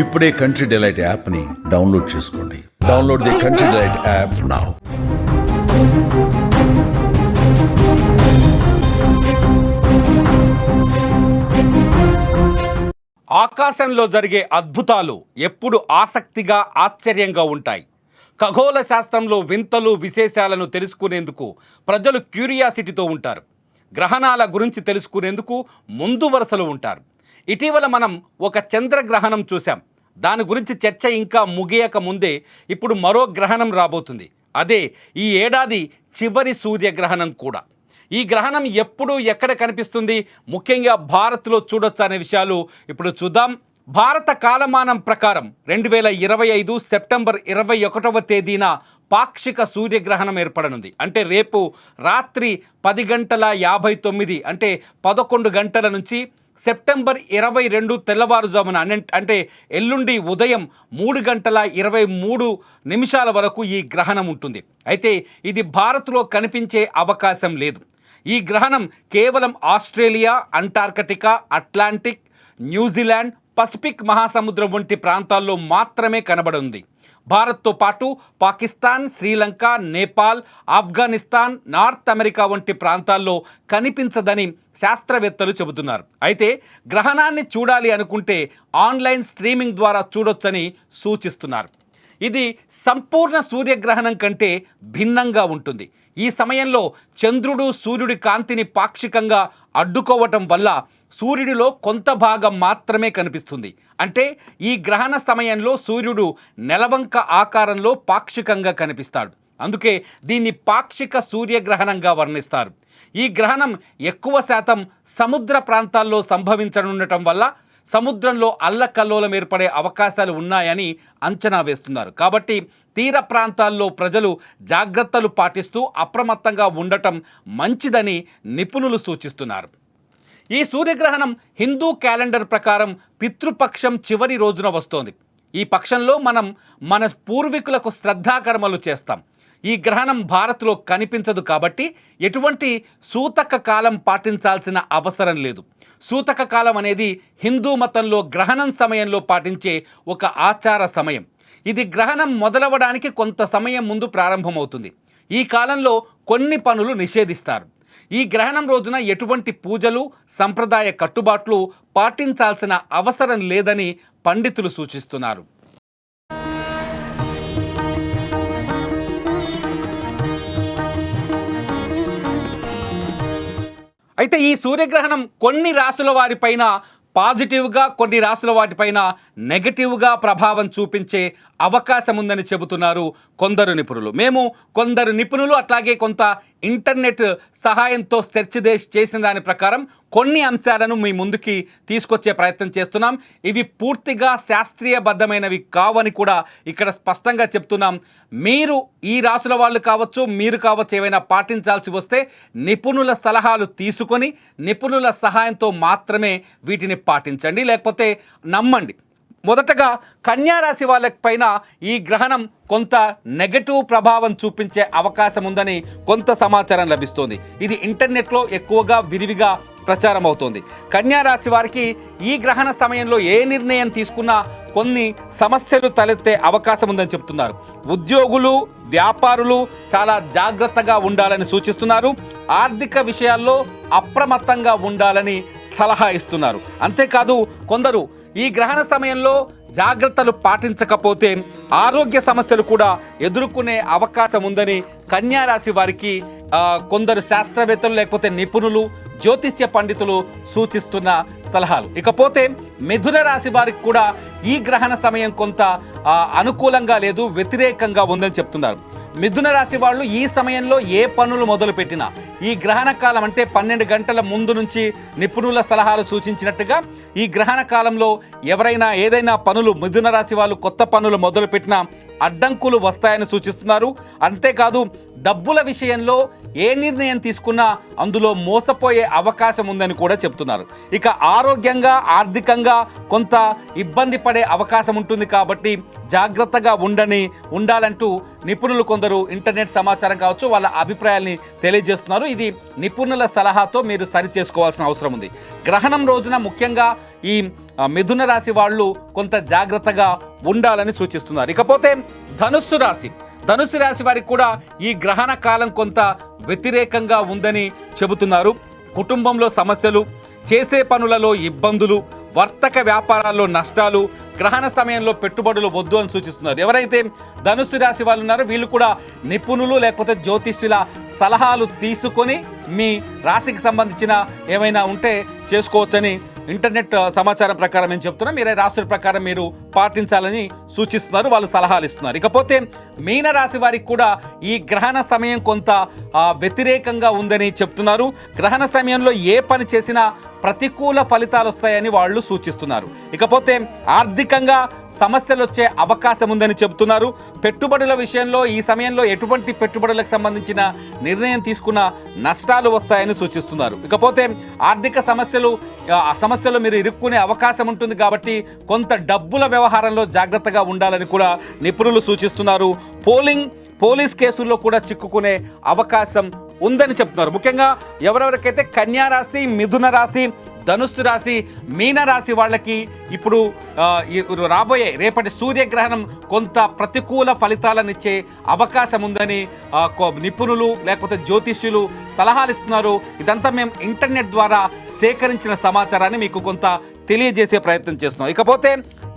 ఇప్పుడే country delight యాప్ని download చేసుకోండి. Download the country delight app now ఆకాశంలో జరిగే అద్భుతాలు ఎప్పుడు ఆసక్తిగా ఆశ్చర్యంగా ఉంటాయి. ఖగోళ శాస్త్రంలో వింతలు విశేషాలను తెలుసుకునేందుకు ప్రజలు క్యూరియాసిటీతో ఉంటారు. గ్రహణాల గురించి తెలుసుకునేందుకు ముందు వరుసలో ఉంటారు. ఇటీవల మనం ఒక చంద్రగ్రహణం చూసాం దాని గురించి చర్చ ఇంకా ముగియక ముందే ఇప్పుడు మరో గ్రహణం రాబోతుంది. అదే ఈ ఏడాది చివరి సూర్యగ్రహణం కూడా. ఈ గ్రహణం ఎప్పుడు ఎక్కడ కనిపిస్తుంది? ముఖ్యంగా భారత్లో చూడొచ్చు అనే విషయాలు ఇప్పుడు చూద్దాం. భారత కాలమానం ప్రకారం రెండు వేల ఇరవై ఐదు సెప్టెంబర్ ఇరవై ఒకటవ తేదీన పాక్షిక సూర్యగ్రహణం ఏర్పడనుంది. అంటే రేపు రాత్రి పది గంటల యాభై తొమ్మిది అంటే పదకొండు గంటల నుంచి సెప్టెంబర్ ఇరవై రెండు తెల్లవారుజామున అంటే ఎల్లుండి ఉదయం మూడు గంటల ఇరవై మూడు నిమిషాల వరకు ఈ గ్రహణం ఉంటుంది. అయితే ఇది భారత్లో కనిపించే అవకాశం లేదు. ఈ గ్రహణం కేవలం Australia Antarctica Atlantic New Zealand Pacific మహాసముద్రం వంటి ప్రాంతాల్లో మాత్రమే కనబడుంది. భారత్తో పాటు పాకిస్తాన్ శ్రీలంక నేపాల్ ఆఫ్ఘనిస్తాన్ నార్త్ అమెరికా వంటి ప్రాంతాల్లో కనిపించదని శాస్త్రవేత్తలు చెబుతున్నారు. అయితే గ్రహణాన్ని చూడాలి అనుకుంటే ఆన్లైన్ స్ట్రీమింగ్ ద్వారా చూడొచ్చని సూచిస్తున్నారు. ఇది సంపూర్ణ సూర్యగ్రహణం కంటే భిన్నంగా ఉంటుంది. ఈ సమయంలో చంద్రుడు సూర్యుడి కాంతిని పాక్షికంగా అడ్డుకోవటం వల్ల సూర్యుడిలో కొంత భాగం మాత్రమే కనిపిస్తుంది. అంటే ఈ గ్రహణ సమయంలో సూర్యుడు నెలవంక ఆకారంలో పాక్షికంగా కనిపిస్తాడు. అందుకే దీన్ని పాక్షిక సూర్యగ్రహణంగా వర్ణిస్తారు. ఈ గ్రహణం ఎక్కువ శాతం సముద్ర ప్రాంతాల్లో సంభవించనుండటం వల్ల సముద్రంలో అల్లకల్లోలం ఏర్పడే అవకాశాలు ఉన్నాయని అంచనా వేస్తున్నారు. కాబట్టి తీర ప్రాంతాల్లో ప్రజలు జాగ్రత్తలు పాటిస్తూ అప్రమత్తంగా ఉండటం మంచిదని నిపుణులు సూచిస్తున్నారు. ఈ సూర్యగ్రహణం హిందూ క్యాలెండర్ ప్రకారం పితృపక్షం చివరి రోజున వస్తోంది. ఈ పక్షంలో మనం మన పూర్వీకులకు శ్రద్ధాకర్మలు చేస్తాం. ఈ గ్రహణం భారత్లో కనిపించదు కాబట్టి ఎటువంటి సూతక కాలం పాటించాల్సిన అవసరం లేదు. సూతక కాలం అనేది హిందూ మతంలో గ్రహణం సమయంలో పాటించే ఒక ఆచార సమయం. ఇది గ్రహణం మొదలవడానికి కొంత సమయం ముందు ప్రారంభమవుతుంది. ఈ కాలంలో కొన్ని పనులు నిషేధిస్తారు. ఈ గ్రహణం రోజున ఎటువంటి పూజలు సంప్రదాయ కట్టుబాట్లు పాటించాల్సిన అవసరం లేదని పండితులు సూచిస్తున్నారు. అయితే ఈ సూర్యగ్రహణం కొన్ని రాసుల వారిపైన పాజిటివ్గా కొన్ని రాసుల వాటిపైన నెగటివ్గా ప్రభావం చూపించే అవకాశం ఉందని చెబుతున్నారు కొందరు నిపుణులు. మేము కొందరు నిపుణులు అట్లాగే కొంత ఇంటర్నెట్ సహాయంతో సెర్చ్ చేసిన దాని ప్రకారం కొన్ని అంశాలను మీ ముందుకి తీసుకొచ్చే ప్రయత్నం చేస్తున్నాం. ఇవి పూర్తిగా శాస్త్రీయబద్ధమైనవి కావని కూడా ఇక్కడ స్పష్టంగా చెప్తున్నాం. మీరు ఈ రాసుల వాళ్ళు కావచ్చు మీరు కావచ్చు ఏవైనా పాటించాల్సి వస్తే నిపుణుల సలహాలు తీసుకొని నిపుణుల సహాయంతో మాత్రమే వీటిని పాటించండి. లేకపోతే నమ్మండి. మొదటగా కన్యారాశి వాళ్ళ పైన ఈ గ్రహణం కొంత నెగటివ్ ప్రభావం చూపించే అవకాశం ఉందని కొంత సమాచారం లభిస్తోంది. ఇది ఇంటర్నెట్లో ఎక్కువగా విరివిగా ప్రచారం అవుతోంది కన్యా రాశి వారికి ఈ గ్రహణ సమయంలో ఏ నిర్ణయం తీసుకున్నా కొన్ని సమస్యలు తలెత్తే అవకాశం ఉందని చెప్తున్నారు. ఉద్యోగులు వ్యాపారులు చాలా జాగ్రత్తగా ఉండాలని సూచిస్తున్నారు. ఆర్థిక విషయాల్లో అప్రమత్తంగా ఉండాలని సలహా ఇస్తున్నారు. అంతేకాదు కొందరు ఈ గ్రహణ సమయంలో జాగ్రత్తలు పాటించకపోతే ఆరోగ్య సమస్యలు కూడా ఎదుర్కొనే అవకాశం ఉందని కన్యా రాశి వారికి కొందరు శాస్త్రవేత్తలు లేకపోతే నిపుణులు జ్యోతిష్య పండితులు సూచిస్తున్న సలహాలు. ఇకపోతే మిథున రాశి వారికి కూడా ఈ గ్రహణ సమయం కొంత అనుకూలంగా లేదు వ్యతిరేకంగా ఉందని చెప్తున్నారు. మిథున రాశి వాళ్ళు ఈ సమయంలో ఏ పనులు మొదలు పెట్టినా ఈ గ్రహణ కాలం అంటే పన్నెండు గంటల ముందు నుంచి నిపుణుల సలహాలు సూచించినట్టుగా ఈ గ్రహణ కాలంలో ఎవరైనా ఏదైనా పనులు మిథున రాశి వాళ్ళు కొత్త పనులు మొదలుపెట్టినా అడ్డంకులు వస్తాయని సూచిస్తున్నారు. అంతేకాదు డబ్బుల విషయంలో ఏ నిర్ణయం తీసుకున్నా అందులో మోసపోయే అవకాశం ఉందని కూడా చెప్తున్నారు. ఇక ఆరోగ్యంగా ఆర్థికంగా కొంత ఇబ్బంది పడే అవకాశం ఉంటుంది కాబట్టి జాగ్రత్తగా ఉండని ఉండాలంటూ నిపుణులు కొందరు ఇంటర్నెట్ సమాచారం కావచ్చు వాళ్ళ అభిప్రాయాల్ని తెలియజేస్తున్నారు. ఇది నిపుణుల సలహాతో మీరు సరి చేసుకోవాల్సిన అవసరం ఉంది. గ్రహణం రోజున ముఖ్యంగా ఈ మిథున రాశి వాళ్ళు కొంత జాగ్రత్తగా ఉండాలని సూచిస్తున్నారు. ఇకపోతే ధనుస్సు రాశి. ధనుస్సు రాశి వారికి కూడా ఈ గ్రహణ కాలం కొంత వ్యతిరేకంగా ఉందని చెబుతున్నారు. కుటుంబంలో సమస్యలు చేసే పనులలో ఇబ్బందులు వర్తక వ్యాపారాల్లో నష్టాలు గ్రహణ సమయంలో పెట్టుబడులు వద్దు అని సూచిస్తున్నారు. ఎవరైతే ధనుస్సు రాశి వాళ్ళు ఉన్నారో వీళ్ళు కూడా నిపుణులు లేకపోతే జ్యోతిష్యుల సలహాలు తీసుకొని మీ రాశికి సంబంధించిన ఏమైనా ఉంటే చేసుకోవచ్చని ఇంటర్నెట్ సమాచారం ప్రకారం మేము చెప్తున్నా? మీరు రాష్ట్ర ప్రకారం మీరు పాటించాలని సూచిస్తున్నారు వాళ్ళు సలహాలు ఇస్తున్నారు. ఇకపోతే మీనరాశి వారికి కూడా ఈ గ్రహణ సమయం కొంత వ్యతిరేకంగా ఉందని చెప్తున్నారు. గ్రహణ సమయంలో ఏ పని చేసినా ప్రతికూల ఫలితాలు వస్తాయని వాళ్ళు సూచిస్తున్నారు. ఇకపోతే ఆర్థికంగా సమస్యలు వచ్చే అవకాశం ఉందని చెబుతున్నారు పెట్టుబడుల విషయంలో ఈ సమయంలో ఎటువంటి పెట్టుబడులకు సంబంధించిన నిర్ణయం తీసుకున్న నష్టాలు వస్తాయని సూచిస్తున్నారు. ఇకపోతే ఆర్థిక సమస్యలు ఆ సమస్యలు మీరు ఇరుక్కునే అవకాశం ఉంటుంది కాబట్టి కొంత డబ్బుల వ్యవహారంలో జాగ్రత్తగా ఉండాలని కూడా నిపుణులు సూచిస్తున్నారు. పోలింగ్ పోలీస్ కేసుల్లో కూడా చిక్కుకునే అవకాశం ఉందని చెప్తున్నారు. ముఖ్యంగా ఎవరెవరికైతే కన్యా రాశి మిథున రాశి ధనుస్సు రాశి మీన రాశి వాళ్ళకి ఇప్పుడు రాబోయే రేపటి సూర్యగ్రహణం కొంత ప్రతికూల ఫలితాలనిచ్చే అవకాశం ఉందని నిపుణులు లేకపోతే జ్యోతిష్యులు సలహాలు ఇస్తున్నారు. ఇదంతా మేము ఇంటర్నెట్ ద్వారా సేకరించిన సమాచారాన్ని మీకు కొంత తెలియజేసే ప్రయత్నం చేస్తున్నాం. ఇకపోతే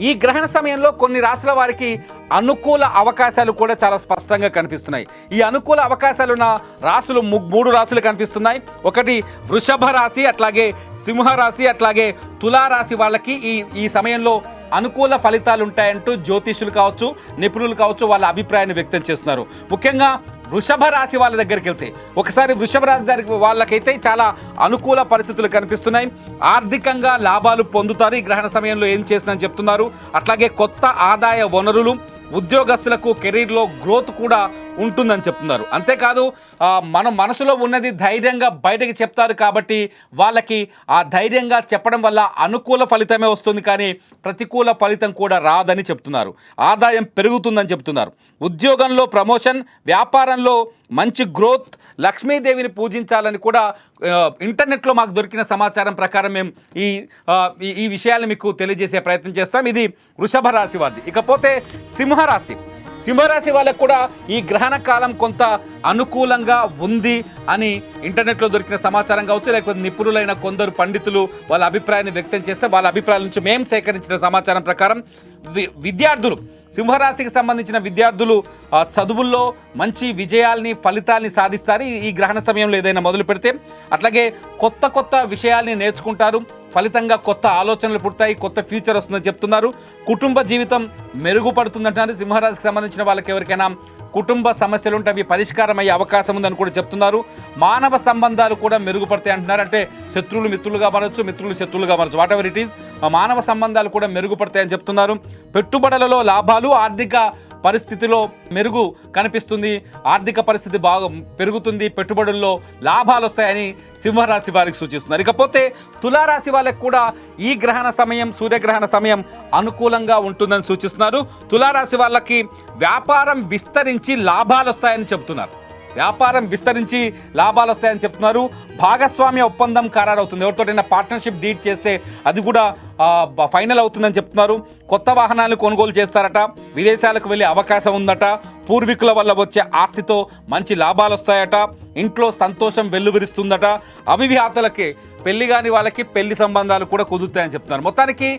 ఈ గ్రహణ సమయంలో కొన్ని రాశుల వారికి అనుకూల అవకాశాలు కూడా చాలా స్పష్టంగా కనిపిస్తున్నాయి. ఈ అనుకూల అవకాశాలున్న రాశులు మూడు రాశులు కనిపిస్తున్నాయి. ఒకటి వృషభ రాశి అట్లాగే సింహ రాశి అట్లాగే తులారాశి వాళ్ళకి ఈ ఈ సమయంలో అనుకూల ఫలితాలు ఉంటాయంటూ జ్యోతిష్యులు కావచ్చు నిపుణులు కావచ్చు వాళ్ళ అభిప్రాయాన్ని వ్యక్తం చేస్తున్నారు. ముఖ్యంగా వృషభ రాశి వాళ్ళ దగ్గరికి వెళ్తే ఒకసారి వృషభ రాశి దగ్గరికి వాళ్ళకైతే చాలా అనుకూల పరిస్థితులు కనిపిస్తున్నాయి. ఆర్థికంగా లాభాలు పొందుతారు ఈ గ్రహణ సమయంలో ఏం చేసినా చెప్తున్నారు. అట్లాగే కొత్త ఆదాయ వనరులు ఉద్యోగస్తులకు కెరీర్లో గ్రోత్ కూడా ఉంటుందని చెప్తున్నారు. అంతేకాదు మన మనసులో ఉన్నది ధైర్యంగా బయటకి చెప్తారు కాబట్టి వాళ్ళకి ఆ ధైర్యంగా చెప్పడం వల్ల అనుకూల ఫలితమే వస్తుంది కానీ ప్రతికూల ఫలితం కూడా రాదని చెప్తున్నారు. ఆదాయం పెరుగుతుందని చెప్తున్నారు. ఉద్యోగంలో ప్రమోషన్ వ్యాపారంలో మంచి గ్రోత్ లక్ష్మీదేవిని పూజించాలని కూడా ఇంటర్నెట్లో మాకు దొరికిన సమాచారం ప్రకారం మేము ఈ- ఈ విషయాలు మీకు తెలియజేసే ప్రయత్నం చేస్తాం. ఇది వృషభ రాశి వారిది. ఇకపోతే సింహరాశి. సింహరాశి వాళ్ళకు కూడా ఈ గ్రహణ కాలం కొంత అనుకూలంగా ఉంది అని ఇంటర్నెట్లో దొరికిన సమాచారం కావచ్చు లేకపోతే నిపుణులైన కొందరు పండితులు వాళ్ళ అభిప్రాయాన్ని వ్యక్తం చేస్తే వాళ్ళ అభిప్రాయాల నుంచి మేము సేకరించిన సమాచారం ప్రకారం వి- విద్యార్థులు సింహరాశికి సంబంధించిన విద్యార్థులు చదువుల్లో మంచి విజయాల్ని ఫలితాల్ని సాధిస్తారు. ఈ గ్రహణ సమయంలో ఏదైనా మొదలు పెడితే అట్లాగే కొత్త కొత్త విషయాల్ని నేర్చుకుంటారు. ఫలితంగా కొత్త ఆలోచనలు పుడతాయి కొత్త ఫ్యూచర్ వస్తుందని చెప్తున్నారు. కుటుంబ జీవితం మెరుగుపడుతుందంటున్నారు. సింహరాశికి సంబంధించిన వాళ్ళకి ఎవరికైనా కుటుంబ సమస్యలు ఉంటే అవి పరిష్కారం అయ్యే అవకాశం ఉందని కూడా చెప్తున్నారు. మానవ సంబంధాలు కూడా మెరుగుపడతాయి అంటున్నారు. అంటే శత్రువులు మిత్రులుగా మారచ్చు మిత్రులు శత్రువులుగా మారచ్చు. వాట్ ఎవర్ ఇట్ ఈస్ మానవ సంబంధాలు కూడా మెరుగుపడతాయని చెప్తున్నారు. పెట్టుబడులలో లాభాలు ఆర్థిక పరిస్థితిలో మెరుగు కనిపిస్తుంది. ఆర్థిక పరిస్థితి బాగా పెరుగుతుంది. పెట్టుబడుల్లో లాభాలు వస్తాయని సింహరాశి వారికి సూచిస్తున్నారు. ఇకపోతే తులారాశి వాళ్ళకి కూడా ఈ గ్రహణ సమయం సూర్యగ్రహణ సమయం అనుకూలంగా ఉంటుందని సూచిస్తున్నారు. తులారాశి వాళ్ళకి వ్యాపారం విస్తరించి లాభాలు వస్తాయని చెప్తున్నారు వ్యాపారం విస్తరించి లాభాలు వస్తాయని చెప్తున్నారు. భాగస్వామ్య ఒప్పందం ఖరారవుతుంది. ఎవరితోటైనా పార్ట్నర్షిప్ డీడ్ చేస్తే అది కూడా ఫైనల్ అవుతుందని చెప్తున్నారు. కొత్త వాహనాలు కొనుగోలు చేస్తారట. విదేశాలకు వెళ్ళే అవకాశం ఉందట. పూర్వీకుల వల్ల వచ్చే ఆస్తితో మంచి లాభాలు వస్తాయట. ఇంట్లో సంతోషం వెల్లువిరుస్తుందట. అవివాహితులకి పెళ్ళి కాని వాళ్ళకి పెళ్ళి సంబంధాలు కూడా కుదురుతాయని చెప్తున్నారు. మొత్తానికి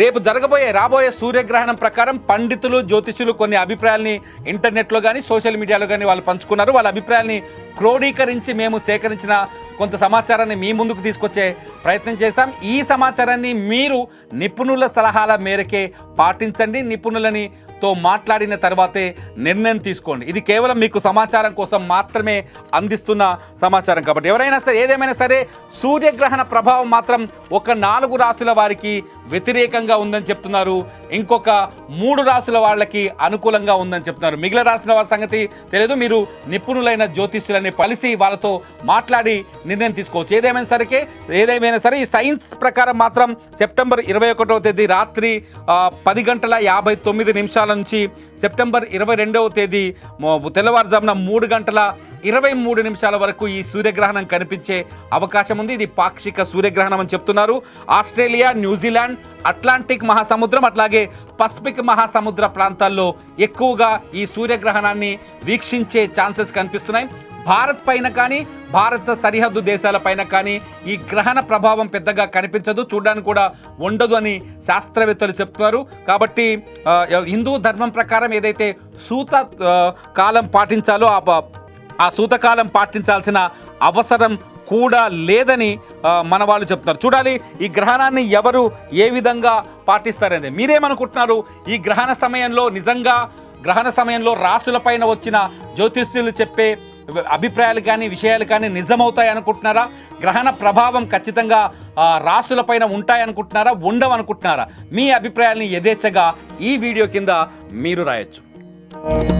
రేపు జరగబోయే రాబోయే సూర్యగ్రహణం ప్రకారం పండితులు జ్యోతిష్యులు కొన్ని అభిప్రాయాల్ని ఇంటర్నెట్లో కానీ సోషల్ మీడియాలో కానీ వాళ్ళు పంచుకున్నారు. వాళ్ళ అభిప్రాయాల్ని క్రోడీకరించి మేము సేకరించిన కొంత సమాచారాన్ని మీ ముందుకు తీసుకొచ్చే ప్రయత్నం చేశాం. ఈ సమాచారాన్ని మీరు నిపుణుల సలహాల మేరకే పాటించండి. నిపుణులని తో మాట్లాడిన తర్వాతే నిర్ణయం తీసుకోండి. ఇది కేవలం మీకు సమాచారం కోసం మాత్రమే అందిస్తున్న సమాచారం కాబట్టి. ఎవరైనా సరే ఏదేమైనా సరే సూర్యగ్రహణ ప్రభావం మాత్రం ఒక నాలుగు రాసుల వారికి వ్యతిరేకంగా ఉందని చెప్తున్నారు. ఇంకొక మూడు రాసుల వాళ్ళకి అనుకూలంగా ఉందని చెప్తున్నారు. మిగిలిన రాసిన వారి సంగతి తెలియదు. మీరు నిపుణులైన జ్యోతిష్యులని కలిసి వాళ్ళతో మాట్లాడి నిర్ణయం తీసుకోవచ్చు. ఏదేమైనా సరే ఏదేమైనా సరే ఈ సైన్స్ ప్రకారం మాత్రం సెప్టెంబర్ ఇరవై ఒకటవ తేదీ రాత్రి పది గంటల యాభై తొమ్మిది నిమిషాల నుంచి సెప్టెంబర్ ఇరవై రెండవ తేదీ తెల్లవారుజామున మూడు గంటల ఇరవై మూడు నిమిషాల వరకు ఈ సూర్యగ్రహణం కనిపించే అవకాశం ఉంది. ఇది పాక్షిక సూర్యగ్రహణం అని చెప్తున్నారు. ఆస్ట్రేలియా న్యూజిలాండ్ అట్లాంటిక్ మహాసముద్రం అట్లాగే పసిఫిక్ మహాసముద్ర ప్రాంతాల్లో ఎక్కువగా ఈ సూర్యగ్రహణాన్ని వీక్షించే ఛాన్సెస్ కనిపిస్తున్నాయి. భారత్ పైన కానీ భారత సరిహద్దు దేశాల పైన కానీ ఈ గ్రహణ ప్రభావం పెద్దగా కనిపించదు. చూడడానికి కూడా ఉండదు అని శాస్త్రవేత్తలు చెప్తున్నారు. కాబట్టి హిందూ ధర్మం ప్రకారం ఏదైతే సూత కాలం పాటించాలో ఆ ఆ సూతకాలం పాటించాల్సిన అవసరం కూడా లేదని మన వాళ్ళు చెప్తున్నారు. చూడాలి ఈ గ్రహణాన్ని ఎవరు ఏ విధంగా పాటిస్తారనేది. మీరేమనుకుంటున్నారు? ఈ గ్రహణ సమయంలో నిజంగా గ్రహణ సమయంలో రాసులపైన వచ్చిన జ్యోతిష్యులు చెప్పే అభిప్రాయాలు కానీ విషయాలు కానీ నిజమవుతాయి అనుకుంటున్నారా? గ్రహణ ప్రభావం ఖచ్చితంగా ఆ, రాసులపైన ఉంటాయనుకుంటున్నారా ఉండవనుకుంటున్నారా? మీ అభిప్రాయాల్ని యథేచ్ఛగా ఈ వీడియో కింద మీరు రాయొచ్చు.